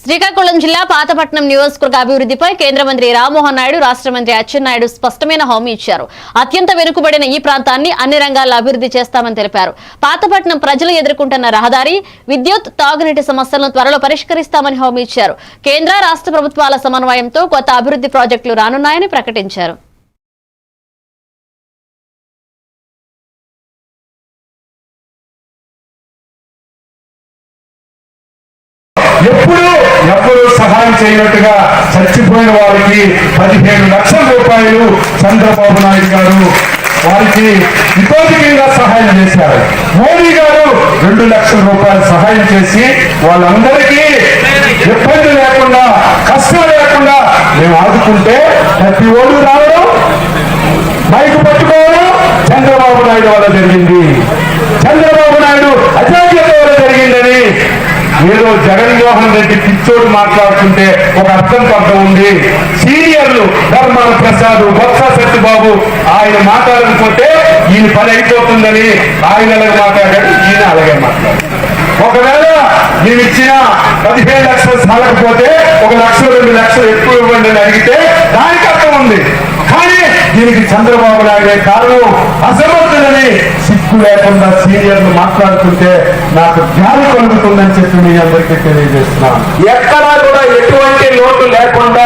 శ్రీకాకుళం జిల్లా పాతపట్నం నియోజకవర్గ అభివృద్ధిపై కేంద్ర మంత్రి రామ్మోహన్ నాయుడు రాష్ట్ర మంత్రి అచ్చెన్నాయుడు స్పష్టమైన హామీ ఇచ్చారు. అత్యంత వెనుకబడిన ఈ ప్రాంతాన్ని అన్ని రంగాల్లో అభివృద్ధి చేస్తామని తెలిపారు. పాతపట్నం ప్రజలు ఎదుర్కొంటున్న రహదారి విద్యుత్ తాగునీటి సమస్యలను త్వరలో పరిష్కరిస్తామని హామీ ఇచ్చారు. కేంద్ర రాష్ట్ర ప్రభుత్వాల సమన్వయంతో కొత్త అభివృద్ధి ప్రాజెక్టులు రానున్నాయని ప్రకటించారు. ఎప్పుడు చేయనట్టుగా చచ్చిపోయిన వారికి పదిహేను లక్షల రూపాయలు చంద్రబాబు నాయుడు గారు వారికి ఇతోధికంగా సహాయం చేశారు. మోడీ గారు రెండు లక్షల రూపాయలు సహాయం చేసి వాళ్ళందరికీ ఇబ్బంది లేకుండా కష్టం లేకుండా మేము ఆదుకుంటే ప్రతి ఓడు రావడం మైకు పట్టుకోవడం చంద్రబాబు నాయుడు వల్ల జరిగింది చంద్రబాబు నాయుడు అజాగ్యత వల్ల జరిగిందని ఏదో జగన్మోహన్ రెడ్డి పిచ్చోడు మాట్లాడుతుంటే ఒక అర్థం పర్థం ఉంది. సీనియర్లు ధర్మాన ప్రసాద్ బొత్స సత్యబాబు ఆయన మాట్లాడకపోతే ఈయన పని అయిపోతుందని ఆయన అలాగే మాట్లాడాడు ఈయన అలాగే మాట్లాడాడు ఒకవేళ నేను ఇచ్చిన పదిహేను లక్షలు సాలకపోతే ఒక లక్ష రెండు లక్షలు ఎక్కువ ఇవ్వండి అని అడిగితే దానికి అర్థం ఉంది. కానీ దీనికి చంద్రబాబు నాయుడే కారణం అసమర్థులని సిగ్గు లేకుండా సీనియర్లు మాట్లాడుతుంటే నాకు జ్ఞానం కలుగుతుందని చెప్పి మీ అందరికీ తెలియజేస్తున్నాను. ఎక్కడా కూడా ఎటువంటి లోటు లేకుండా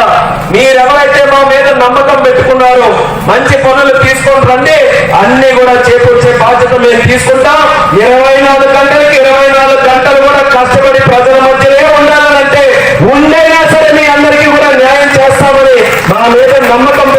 మీరెవరైతే మా మీద నమ్మకం పెట్టుకున్నారో మంచి పనులు తీసుకొని రండి. అన్ని కూడా చేకూర్చే బాధ్యత మేము తీసుకుంటాం. ఇరవై నాలుగు గంటలకు ఇరవై నాలుగు గంటలు కూడా కష్టపడి ప్రజల మధ్యనే ఉండాలంటే ఉండైనా సరే మీ అందరికీ కూడా న్యాయం చేస్తామని మా మీద నమ్మకం